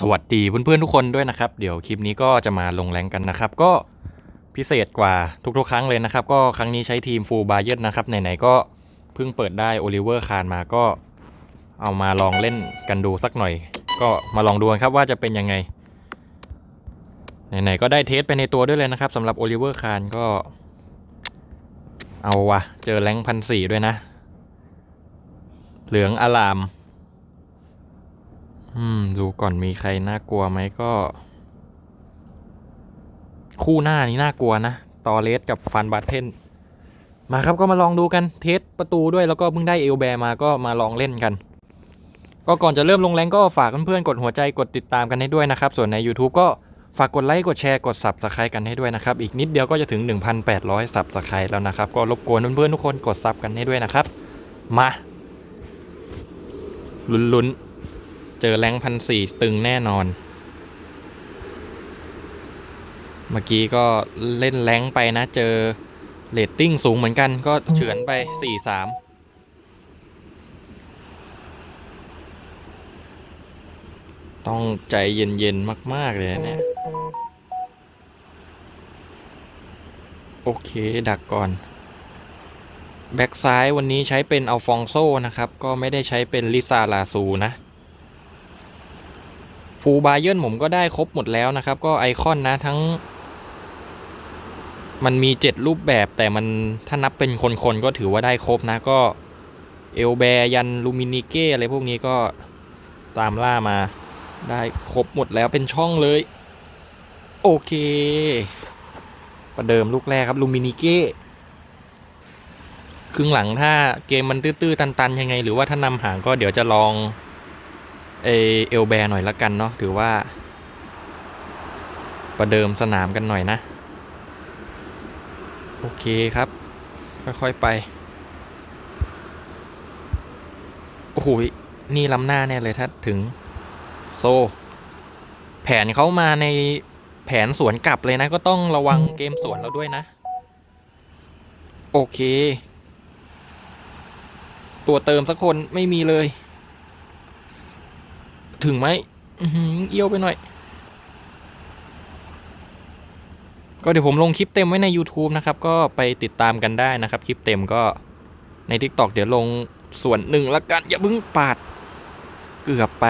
สวัสดีเพื่อนๆทุกคนด้วยนะครับ เดี๋ยวคลิปนี้ก็จะมาลงแรงกันนะครับ ก็พิเศษกว่าทุกๆ ครั้งเลยนะครับ ก็ครั้งนี้ใช้ทีมฟูลบาเย r นะครับไหนๆก็เพิ่งเปิดได้โอลิเวอร์คานมาก็เอามาลองเล่นกันดูสักหน่อย ก็มาลองดูครับว่าจะเป็นยังไงไหนๆก็ได้เทสไปในตัวด้วยเลยนะครับสำหรับโอลิเวอร์คานก็ เอาวะเจอแรงพันสี่ด้วยนะ เหลืองอลาม อืม ดูก่อนมีใครน่ากลัวไหมก็ คู่หน้านี้น่ากลัวนะ ตอเลสกับฟันบัตเทน มาครับก็มาลองดูกันเทสประตูด้วยแล้วก็เพิ่งได้เอลแบร์มาก็มาลองเล่นกัน ก็ก่อนจะเริ่มลงแรงก็ฝากเพื่อนๆกดหัวใจกดติดตามกันให้ด้วยนะครับ ส่วนใน YouTube ก็ฝากกดไลค์กดแชร์กด Subscribe กันให้ด้วยนะครับ อีกนิดเดียวก็จะถึง 1,800 Subscribe แล้วนะครับ ก็รบกวนเพื่อนๆทุกคนกดซับกันให้ด้วยนะครับ มาลุ้นๆ เจอแรงพันสี่ตึงแน่นอน เมื่อกี้ก็เล่นแรงไปนะเจอเรตติ้งสูงเหมือนกันก็เฉือนไปสี่สามต้องใจเย็นๆมาก ๆ เลยนะเนี่ย โอเค ดักก่อน แบ็กซ้ายวันนี้ใช้เป็นอัลฟองโซนะครับ ก็ไม่ได้ใช้เป็นลิซาลาซูนะ ฟูบาเยนผมก็ได้ครบหมดแล้วนะครับ ก็ไอคอนนะทั้ง มันมีเจ็ดรูปแบบแต่มันถ้านับเป็นคนๆ ก็ถือว่าได้ครบนะก็เอลแบยันลูมินิเก้อะไรพวกนี้ก็ตามล่ามาได้ครบหมดแล้วเป็นช่องเลย โอเค ประเดิมลูกแรกครับลูมินิเก้ครึ่งหลังถ้าเกมมันตื้อๆตัน ๆ ยังไง หรือว่าถ้านำห่างก็เดี๋ยวจะลอง เอเอลแบร์หน่อยละกันเนาะถือว่า ประเดิมสนามกันหน่อยนะ โอเคครับ ค่อยๆไป โอ้โหนี่ล้ำหน้าแน่เลยถ้าถึงโซ แผนเขามาในแผนสวนกลับเลยนะ ก็ต้องระวังเกมสวนเราด้วยนะ โอเค ตัวเติมสักคนไม่มีเลย ถึงไหมเอี้ยวไปหน่อย ก็เดี๋ยวผมลงคลิปเต็มไว้ใน YouTube นะครับ ก็ไปติดตามกันได้นะครับ คลิปเต็มก็ใน TikTok เดี๋ยวลงส่วนหนึ่งละกัน อย่าเพิ่งปาด เกือบไป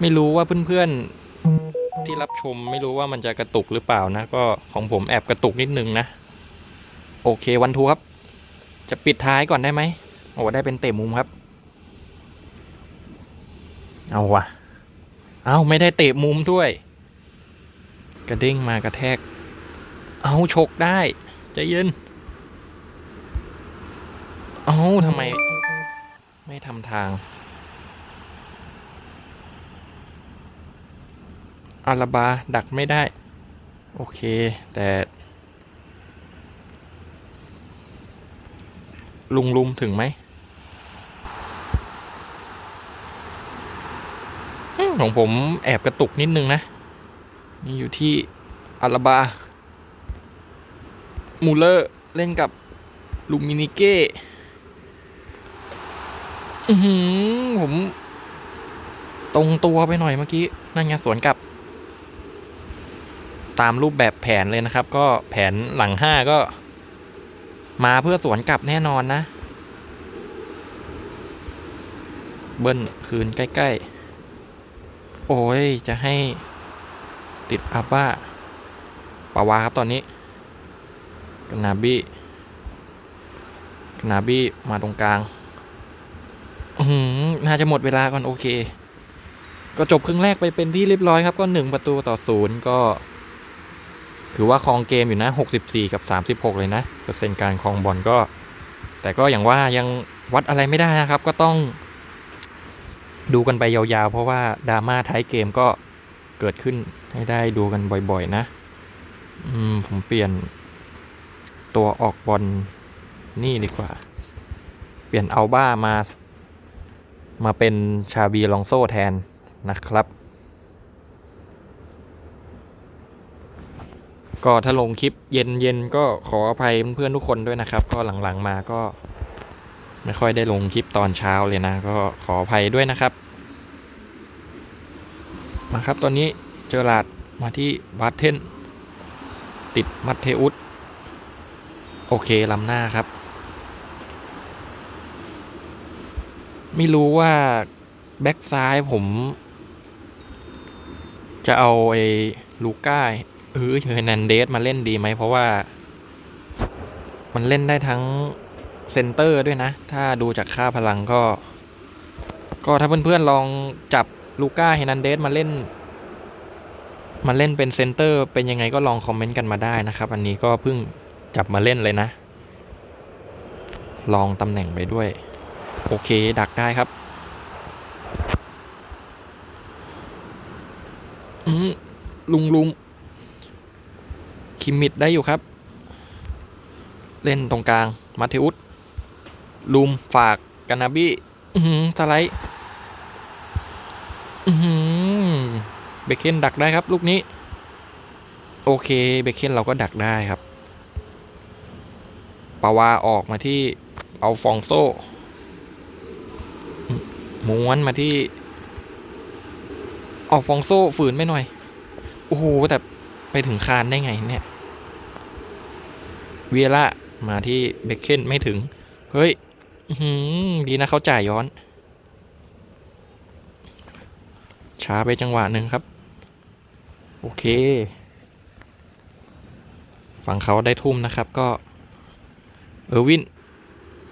ไม่รู้ว่าเพื่อนๆที่รับชม ไม่รู้ว่ามันจะกระตุกหรือเปล่านะ ก็ของผมแอบกระตุกนิดนึงนะ โอเควันทูครับ จะปิดท้ายก่อนได้ไหม โอ้ได้เป็นเตะมุมครับ เอาวะเอาไม่ได้เตะมุมด้วย กระเด้งมากระแทก เอาฉกได้ใจเย็น เอาทำไม ไม่ทำทางอาราบาดักไม่ได้ โอเค แต่ ลุงลุมถึงไหมอืม ของผมแอบกระตุกนิดนึงนะ นี่อยู่ที่อาราบา มูเลอร์เล่นกับลูมินิเก้อือหือผม ตรงตัวไปหน่อยเมื่อกี้ นั่นไงสวนกลับ ตามรูปแบบแผนเลยนะครับ ก็แผนหลังห้าก็ มาเพื่อสวนกลับแน่นอนนะ เบิ้ลคืนใกล้ ๆ อ้ย จะให้ติดอัพบ้าปาวาครับตอนนี้กนาบี้กนาบี้มาตรงกลางอืน่าจะหมดเวลาก่อนโอเค ก็จบครึ่งแรกไปเป็นที่เรียบร้อยครับ ก็หนึ่งประตูต่อศูนย์ก็ ถือว่าครองเกมอยู่นะ64กับ36เลยนะเปอร์เซ็นต์การครองบอลก็ แต่ก็อย่างว่ายังวัดอะไรไม่ได้นะครับ ก็ต้อง ดูกันไปยาวๆ เพราะว่าดราม่าท้ายเกมก็เกิดขึ้นให้ได้ดูกันบ่อยๆ นะ อืม ผมเปลี่ยนตัวออกบอลนี่ดีกว่า เปลี่ยนเอาบ้ามา มาเป็นชาบีลองโซ่แทนนะครับ ก็ถ้าลงคลิปเย็นๆ ก็ขออภัยเพื่อนๆทุกคนด้วยนะครับ ก็หลังๆมาก็ ไม่ค่อยได้ลงคลิปตอนเช้าเลยนะ ก็ขออภัยด้วยนะครับ มาครับตอนนี้เจอหลาดมาที่บาร์เทนติดมัตเทอุสโอเคลำหน้าครับ ไม่รู้ว่า แบ็กซ้ายผม จะเอาไอ้ลูก้าเออเฮอร์นันเดสมาเล่นดีไหม เพราะว่า มันเล่นได้ทั้ง เซนเตอร์ด้วยนะ ถ้าดูจากค่าพลังก็ ก็ถ้าเพื่อนๆลองจับลูก้าเฮนันเดสมาเล่น มาเล่นเป็นเซนเตอร์ เป็นยังไงก็ลองคอมเมนต์กันมาได้นะครับ อันนี้ก็เพิ่งจับมาเล่นเลยนะ ลองตำแหน่งไปด้วย โอเค ดักได้ครับอืมลุงลุงคิมมิดได้อยู่ครับ เล่นตรงกลาง มาเทอุส ลุมฝากกานาบี้สไลด์เบคเคนดักได้ครับ ลูกนี้ โอเคเบคเคนเราก็ดักได้ครับปาวาออกมาที่เอาฟองโซม้วนมาที่ออกฟองโซ่ฝืนไม่หน่อย โอ้โห แต่ไปถึงคานได้ไงเนี่ยเวียร่ามาที่เบคเคนไม่ถึง เฮ้ย ดีนะเขาจ่ายย้อน ช้าไปจังหวะหนึ่งครับ โอเค ฝั่งเขาได้ทุ่มนะครับก็ เออร์วิน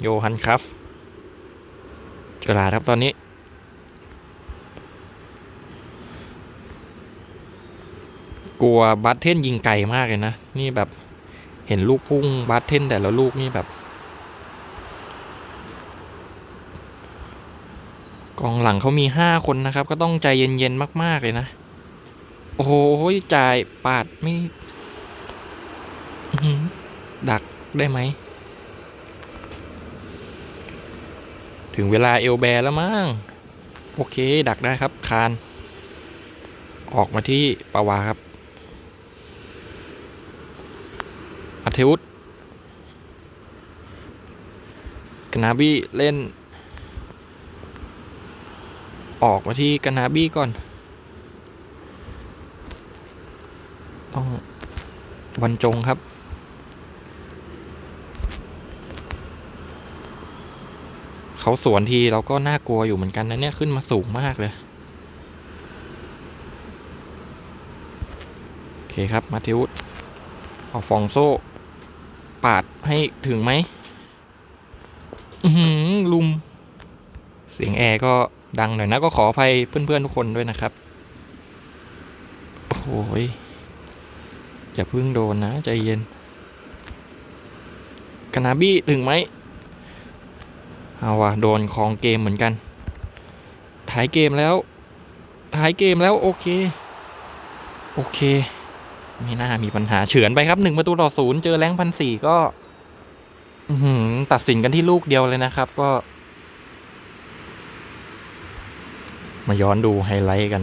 โยฮันครับเจอลาครับตอนนี้กลัวบัตเทนยิงไกลมากเลยนะ นี่แบบเห็นลูกพุ่งบัตเทนแต่ละลูกนี่แบบ กองหลังเขามีห้าคนนะครับ ก็ต้องใจเย็นๆมาก ๆ เลยนะ โอ้โหจ่ายปาดไม่ดักได้ไหม ถึงเวลาเอลแบร์แล้วมั้งโอเค ดักได้ครับ คาน ออกมาที่ปาวาครับอัเทอุสกนาบี้เล่น ออกมาที่กนาบี้ก่อน ต้องบรรจงครับ เขาสวนทีเราก็น่ากลัวอยู่เหมือนกันนะเนี่ยขึ้นมาสูงมากเลย โอเคครับ มาทิวส์เอาฟองโซ่ ปาดให้ถึงไหมอื สียงแอร์ก็ดังหน่อยนะ ก็ขออภัยเพื่อนๆ ทุกคนด้วยนะครับโอ้โหยอย่าเพิ่งโดนนะ ใจเย็นกานาบี้ถึงไหมเอาว่ะโดนคลองเกมเหมือนกัน ท้ายเกมแล้ว ท้ายเกมแล้วโอเค โอเค ไม่น่ามีปัญหาเฉือนไปครับหนึ่งประตูต่อศูนย์เจอแรงพันสี่ก็หือตัดสินกันที่ลูกเดียวเลยนะครับ ก็ มาย้อนดูไฮไลท์กัน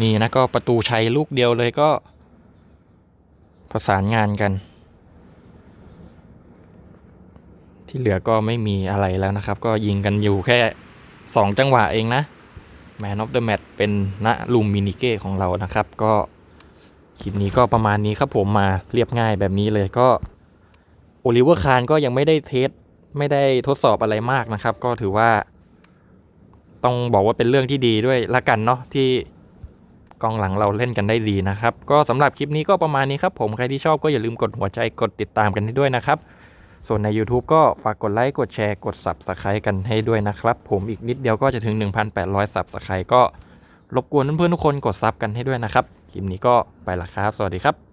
นี่นะก็ประตูชัยลูกเดียวเลยก็ ประสานงานกัน ที่เหลือก็ไม่มีอะไรแล้วนะครับ ก็ยิงกันอยู่แค่สองจังหวะเองนะ Man of the Match เป็นณลุมมินิเก้ของเรานะครับ ก็คลิปนี้ก็ประมาณนี้ครับผมมาเรียบง่ายแบบนี้เลยก็โอลิเวอร์คานก็ยังไม่ได้เทสไม่ได้ทดสอบอะไรมากนะครับ ก็ถือว่า ต้องบอกว่าเป็นเรื่องที่ดีด้วยละกันเนาะที่กองหลังเราเล่นกันได้ดีนะครับ ก็สำหรับคลิปนี้ก็ประมาณนี้ครับผมใครที่ชอบก็อย่าลืมกดหัวใจกดติดตามกันให้ด้วยนะครับ ส่วนใน YouTube ก็ฝากกดไลค์กดแชร์กด Subscribe กันให้ด้วยนะครับ ผมอีกนิดเดียวก็จะถึง 1,800 Subscribe ก็รบกวนเพื่อนๆทุกคนกดซับกันให้ด้วยนะครับ คลิปนี้ก็ไปละครับ สวัสดีครับ